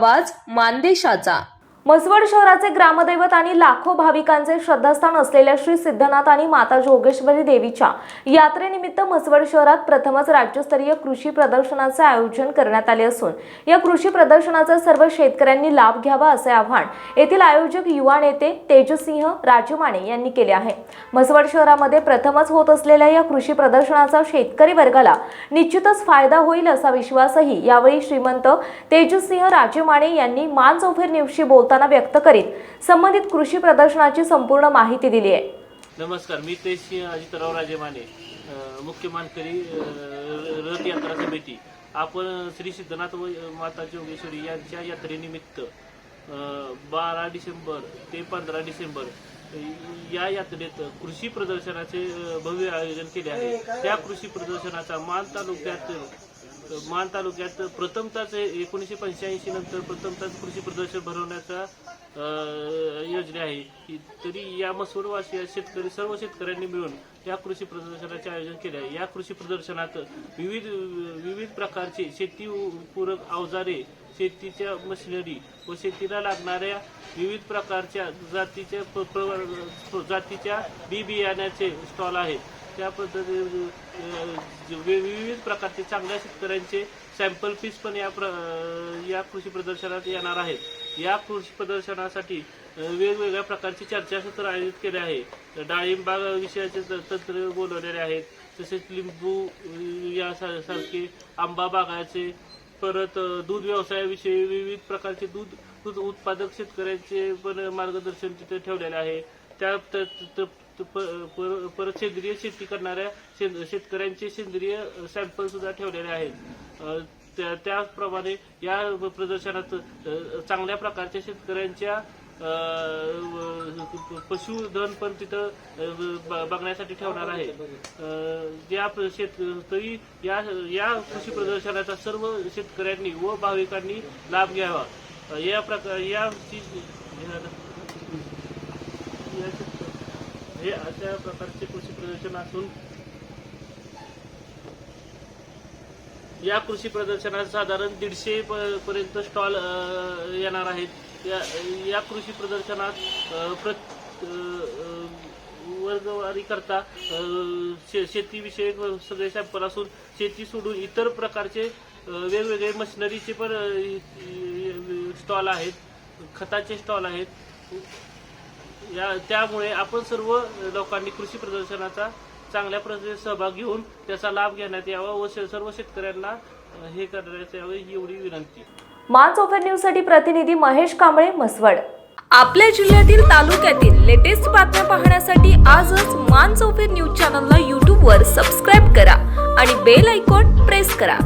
आवाज मानदेशाचा. म्हसवड शहराचे ग्रामदैवत आणि लाखो भाविकांचे श्रद्धास्थान असलेल्या श्री सिद्धनाथ आणि माता जोगेश्वरी देवीच्या यात्रेनिमित्त म्हसवड शहरात प्रथमच राज्यस्तरीय कृषी प्रदर्शनाचे आयोजन करण्यात आले असून या कृषी प्रदर्शनाचा सर्व शेतकऱ्यांनी लाभ घ्यावा असे आव्हान येथील आयोजक युवा नेते तेजसिंह राजमाने यांनी केले आहे. म्हसवड शहरामध्ये प्रथमच होत असलेल्या या कृषी प्रदर्शनाचा शेतकरी वर्गाला निश्चितच फायदा होईल असा विश्वासही यावेळी श्रीमंत तेजसिंह राजेमाने यांनी मान चौफेर बोल बोलताना व्यक्त करीत संबंधित कृषी प्रदर्शनाची संपूर्ण माहिती दिली आहे. नमस्कार मी तेजसिंह अजितराव राजे माने मुख्य मानकरी अ, रथ यात्रा समिती. आपण श्री सिद्धनाथ व माता जोगेश्वरी यांच्या यात्रेनिमित्त बारा डिसेंबर ते पंधरा डिसेंबर या यात्रेत कृषी प्रदर्शनाचे भव्य आयोजन केले आहे. त्या कृषी प्रदर्शनाचा मान तालुक्यात मान तालुक्यात प्रथमताच एकोणीसशे पंच्याऐंशी नंतर प्रथमताच कृषी प्रदर्शन भरवण्याचा योजना आहे. तरी या मसूरवासी शेतकरी सर्व शेतकऱ्यांनी मिळून या कृषी प्रदर्शनाचे आयोजन केले आहे. या कृषी प्रदर्शनात विविध विविध प्रकारचे शेती पूरक अवजारे शेतीच्या मशिनरी व शेतीला लागणाऱ्या विविध प्रकारच्या जातीच्या जातीच्या बी बियाण्याचे स्टॉल आहेत. त्या पद्धती विविध विविध प्रकारचे चांगल्या शेतकऱ्यांचे सॅम्पल पीस पण या प्र या कृषी प्रदर्शनात येणार आहेत. या कृषी प्रदर्शनासाठी वेगवेगळ्या प्रकारची चर्चासत्र आयोजित केले आहे. डाळिंबाग विषयाचे त- तंत्र बोलवलेले आहेत. तसेच लिंबू यासारखे आंबा बागाचे परत दूध व्यवसायाविषयी विविध प्रकारचे दूध दूध उत्पादक शेतकऱ्यांचे पण मार्गदर्शन तिथे ठेवलेले आहे. त्या त- त- प- पर- परत सेंद्रिय शेती करणाऱ्या शेतकऱ्यांचे सेंद्रिय सॅम्पल सुद्धा ठेवलेले आहेत. त्या- त्याचप्रमाणे या प्रदर्शनात चांगल्या प्रकारच्या शेतकऱ्यांच्या व- पशुधन पण तिथं ब- बघण्यासाठी ठेवणार आहे. या प्र- शेतकरी या या कृषी प्रदर्शनाचा सर्व शेतकऱ्यांनी व भाविकांनी लाभ घ्यावा. या प्रकार या हे अशा प्रकारचे कृषी प्रदर्शन असून या कृषी प्रदर्शनात साधारण दीडशे पर्यंत स्टॉल येणार आहेत. या या कृषी प्रदर्शनात प्र प्रत वर्गवारी करता शे शेतीविषयक सगळे सॅम्पल असून शेती सोडून इतर प्रकारचे वेगवेगळे मशिनरीचे पण स्टॉल आहेत. खताचे स्टॉल आहेत. या त्यामुळे आपण सर्व लोकांनी कृषी प्रदर्शनाचा चांगल्या प्रकारे सहभाग घेऊन त्याचा लाभ घेण्यात यावा व सर्व शेतकऱ्यांना हे करण्यात यावे ही एवढी विनंती. मान चौफेर न्यूजसाठी प्रतिनिधी महेश कांबळे म्हसवड. आपल्या जिल्ह्यातील तालुक्यातील लेटेस्ट बातम्या पाहण्यासाठी आजच मान चौफेर न्यूज चॅनलला यूट्यूबवर सबस्क्राईब करा आणि बेल आयकॉन प्रेस करा.